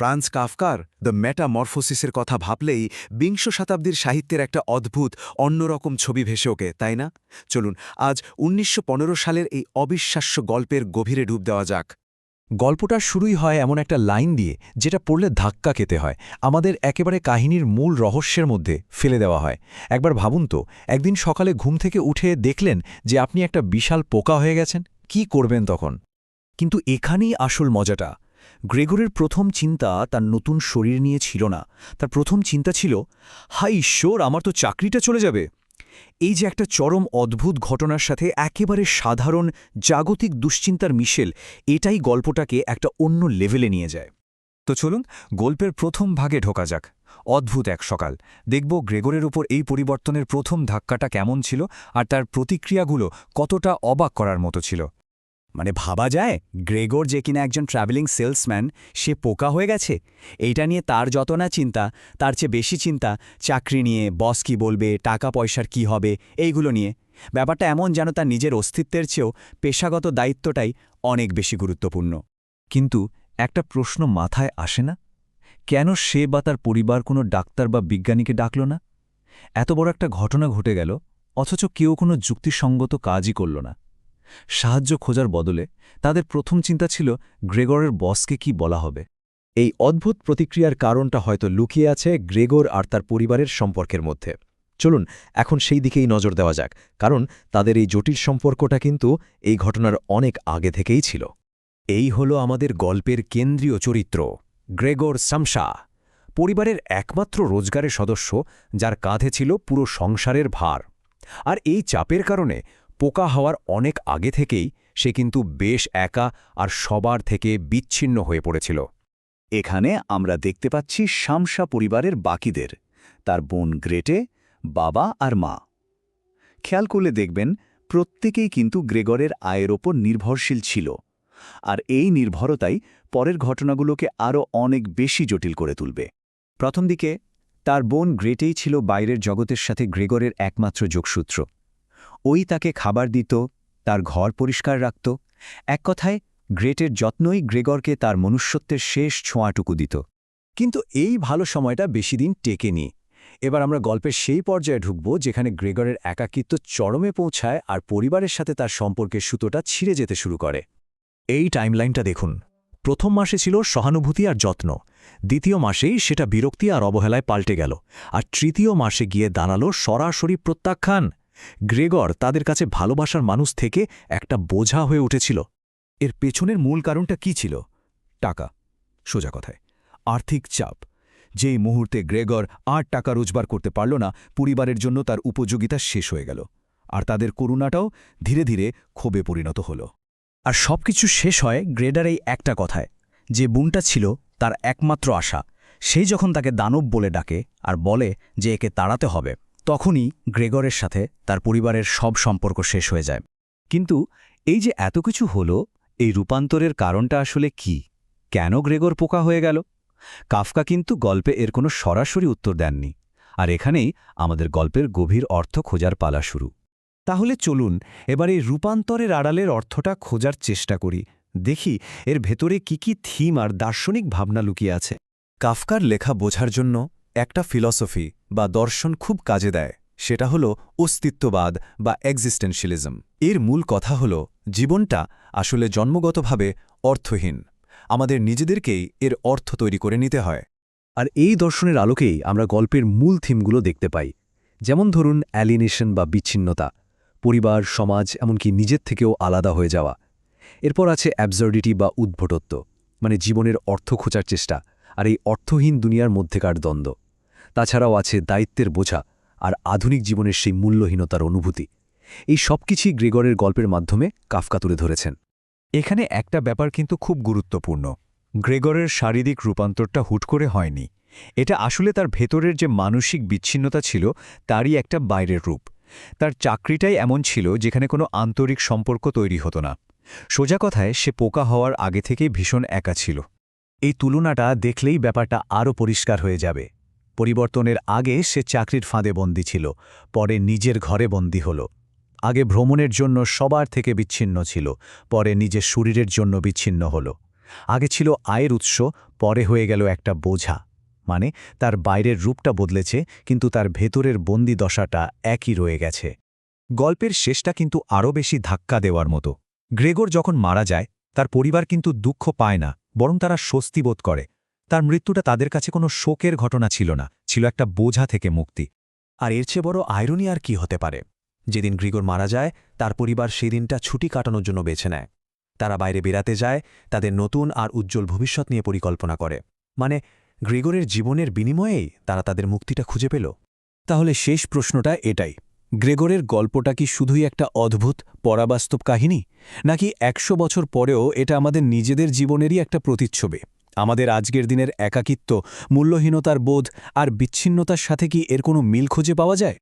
France কাফকার the মেটামরফোসিসের কথা ভাবলেই বিংশ শতাব্দীর সাহিত্যের একটা অদ্ভুত, অন্যরকম ছবি ভেসে ওকে তাই না? চলুন, আজ উনিশশো পনেরো সালের এই অবিশ্বাস্য গল্পের গভীরে ডুব দেওয়া যাক। গল্পটা শুরুই হয় এমন একটা লাইন দিয়ে, যেটা পড়লে ধাক্কা খেতে হয়। আমাদের একেবারে কাহিনীর মূল রহস্যের মধ্যে ফেলে দেওয়া হয়। একবার ভাবুন তো, একদিন সকালে ঘুম থেকে উঠে দেখলেন যে আপনি একটা বিশাল পোকা হয়ে গেছেন। কি করবেন তখন? কিন্তু এখানেই আসল মজাটা। গ্রেগরের প্রথম চিন্তা তার নতুন শরীর নিয়ে ছিল না। তার প্রথম চিন্তা ছিল, হাই ঈশ্বর, আমার তো চাকরিটা চলে যাবে। এই যে একটা চরম অদ্ভুত ঘটনার সাথে একেবারে সাধারণ জাগতিক দুশ্চিন্তার মিশেল, এটাই গল্পটাকে একটা অন্য লেভেলে নিয়ে যায়। তো চলুন, গল্পের প্রথম ভাগে ঢোকা যাক। অদ্ভুত এক সকাল। দেখব গ্রেগরের উপর এই পরিবর্তনের প্রথম ধাক্কাটা কেমন ছিল আর তার প্রতিক্রিয়াগুলো কতটা অবাক করার মতো ছিল। মানে ভাবা যায়, গ্রেগর যে কিনা একজন ট্রাভেলিং সেলসম্যান সে পোকা হয়ে গেছে। এইটা নিয়ে তার যত না চিন্তা, তার চেয়ে বেশি চিন্তা, চাকরি নিয়ে বস কি বলবে, টাকা পয়সার কি হবে, এইগুলো নিয়ে। ব্যাপারটা এমন যেন তার নিজের অস্তিত্বের চেয়েও পেশাগত দায়িত্বটাই অনেক বেশি গুরুত্বপূর্ণ। কিন্তু একটা প্রশ্ন মাথায় আসে না? কেন সে বা তার পরিবার কোনো ডাক্তার বা বিজ্ঞানীকে ডাকল না? এত বড় একটা ঘটনা ঘটে গেল, অথচ কেউ কোনো যুক্তিসঙ্গত কাজই করল না। সাহায্য খোঁজার বদলে তাদের প্রথম চিন্তা ছিল গ্রেগরের বসকে কি বলা হবে। এই অদ্ভুত প্রতিক্রিয়ার কারণটা হয়তো লুকিয়ে আছে গ্রেগর আর তার পরিবারের সম্পর্কের মধ্যে। চলুন, এখন সেই দিকেই নজর দেওয়া যাক, কারণ তাদের এই জটিল সম্পর্কটা কিন্তু এই ঘটনার অনেক আগে থেকেই ছিল। এই হল আমাদের গল্পের কেন্দ্রীয় চরিত্র, গ্রেগর সামসা। পরিবারের একমাত্র রোজগারের সদস্য, যার কাঁধে ছিল পুরো সংসারের ভার। আর এই চাপের কারণে পোকা হওয়ার অনেক আগে থেকেই সে কিন্তু বেশ একা আর সবার থেকে বিচ্ছিন্ন হয়ে পড়েছিল। এখানে আমরা দেখতে পাচ্ছি শামসা পরিবারের বাকিদের, তার বোন গ্রেটে, বাবা আর মা। খেয়াল করলে দেখবেন, প্রত্যেকেই কিন্তু গ্রেগরের আয়ের ওপর নির্ভরশীল ছিল, আর এই নির্ভরতাই পরের ঘটনাগুলোকে আরও অনেক বেশি জটিল করে তুলবে। প্রথম দিকে, তার বোন গ্রেটেই ছিল বাইরের জগতের সাথে গ্রেগরের একমাত্র যোগসূত্র। ওই তাকে খাবার দিত, তার ঘর পরিষ্কার রাখত। এক কথায়, গ্রেটের যত্নই গ্রেগরকে তার মনুষ্যত্বের শেষ ছোঁয়াটুকু দিত। কিন্তু এই ভালো সময়টা বেশি দিন টেকেনি। এবার আমরা গল্পের সেই পর্যায়ে ঢুকব যেখানে গ্রেগরের একাকিত্ব চরমে পৌঁছায় আর পরিবারের সাথে তার সম্পর্কের সুতোটা ছিঁড়ে যেতে শুরু করে। এই টাইমলাইনটা দেখুন। প্রথম মাসে ছিল সহানুভূতি আর যত্ন। দ্বিতীয় মাসেই সেটা বিরক্তি আর অবহেলায় পাল্টে গেল। আর তৃতীয় মাসে গিয়ে দাঁড়াল সরাসরি প্রত্যাখ্যান। গ্রেগর তাদের কাছে ভালোবাসার মানুষ থেকে একটা বোঝা হয়ে উঠেছিল। এর পেছনের মূল কারণটা কি ছিল? টাকা। সোজা কথায়। আর্থিক চাপ। যেই মুহূর্তে গ্রেগর আর টাকা রোজগার করতে পারল না, পরিবারের জন্য তার উপযোগিতা শেষ হয়ে গেল। আর তাদের করুণাটাও ধীরে ধীরে ক্ষোভে পরিণত হল। আর সবকিছু শেষ হয় গ্রেডার এই একটা কথায়। যে বুনটা ছিল তার একমাত্র আশা। সেই যখন তাকে দানব বলে ডাকে আর বলে যে একে তাড়াতে হবে তখনই গ্রেগরের সাথে তার পরিবারের সব সম্পর্ক শেষ হয়ে যায়। কিন্তু এই যে এত কিছু হল, এই রূপান্তরের কারণটা আসলে কি? কেন গ্রেগর পোকা হয়ে গেল? কাফকা কিন্তু গল্পে এর কোনো সরাসরি উত্তর দেননি। আর এখানেই আমাদের গল্পের গভীর অর্থ খোঁজার পালা শুরু। তাহলে চলুন এবার এই রূপান্তরের আড়ালের অর্থটা খোঁজার চেষ্টা করি। দেখি এর ভেতরে কি কি থিম আর দার্শনিক ভাবনা লুকিয়ে আছে। কাফকার লেখা বোঝার জন্য একটা ফিলসফি বা দর্শন খুব কাজে দেয়, সেটা হল অস্তিত্ববাদ বা এক্সিস্টেন্সিয়ালিজম এর মূল কথা হল, জীবনটা আসলে জন্মগতভাবে অর্থহীন। আমাদের নিজেদেরকেই এর অর্থ তৈরি করে নিতে হয়। আর এই দর্শনের আলোকেই আমরা গল্পের মূল থিমগুলো দেখতে পাই। যেমন ধরুন অ্যালিনেশন বা বিচ্ছিন্নতা। পরিবার, সমাজ, এমনকি নিজের থেকেও আলাদা হয়ে যাওয়া। এরপর আছে অ্যাবজার্ডিটি বা উদ্ভটত্ব মানে জীবনের অর্থ খোঁজার চেষ্টা। আর এই অর্থহীন দুনিয়ার মধ্যেকার দ্বন্দ্ব। তাছাড়াও আছে দায়িত্বের বোঝা আর আধুনিক জীবনের সেই মূল্যহীনতার অনুভূতি। এই সব কিছুই গ্রেগরের গল্পের মাধ্যমে কাফকা তুলে ধরেছেন। এখানে একটা ব্যাপার কিন্তু খুব গুরুত্বপূর্ণ। গ্রেগরের শারীরিক রূপান্তরটা হুট করে হয়নি। এটা আসলে তার ভেতরের যে মানসিক বিচ্ছিন্নতা ছিল, তারই একটা বাইরের রূপ। তার চাকরিটাই এমন ছিল যেখানে কোনো আন্তরিক সম্পর্ক তৈরি হতো না। সোজা কথায় সে পোকা হওয়ার আগে থেকেই ভীষণ একা ছিল। এই তুলনাটা দেখলেই ব্যাপারটা আরও পরিষ্কার হয়ে যাবে। পরিবর্তনের আগে সে চাকরির ফাঁদে বন্দী ছিল, পরে নিজের ঘরে বন্দী হল। আগে ভ্রমণের জন্য সবার থেকে বিচ্ছিন্ন ছিল, পরে নিজের শরীরের জন্য বিচ্ছিন্ন হল। আগে ছিল আয়ের উৎস, পরে হয়ে গেল একটা বোঝা। মানে তার বাইরের রূপটা বদলেছে, কিন্তু তার ভেতরের বন্দি দশাটা একই রয়ে গেছে। গল্পের শেষটা কিন্তু আরও বেশি ধাক্কা দেওয়ার মতো। গ্রেগর যখন মারা যায়, তার পরিবার কিন্তু দুঃখ পায় না। বরং তারা স্বস্তি বোধ করে। তার মৃত্যুটা তাদের কাছে কোনো শোকের ঘটনা ছিল না, ছিল একটা বোঝা থেকে মুক্তি। আর এর চেয়ে বড় আয়রনি আর কি হতে পারে? যেদিন গ্রিগর মারা যায়, তার পরিবার সেই দিনটা ছুটি কাটানোর জন্য বেছে নেয়। তারা বাইরে বেড়াতে যায়, তাদের নতুন আর উজ্জ্বল ভবিষ্যৎ নিয়ে পরিকল্পনা করে। মানে গ্রিগরের জীবনের বিনিময়েই তারা তাদের মুক্তিটা খুঁজে পেল? তাহলে শেষ প্রশ্নটা এটাই। গ্রেগরের গল্পটা কি শুধুই একটা অদ্ভুত, পরাবাস্তব কাহিনী? নাকি একশো বছর পরেও এটা আমাদের নিজেদের জীবনেরই একটা প্রতিচ্ছবি? আমাদের আজকের দিনের একাকিত্ব, মূল্যহীনতার বোধ আর বিচ্ছিন্নতার সাথে কি এর কোনো মিল খুঁজে পাওয়া যায়?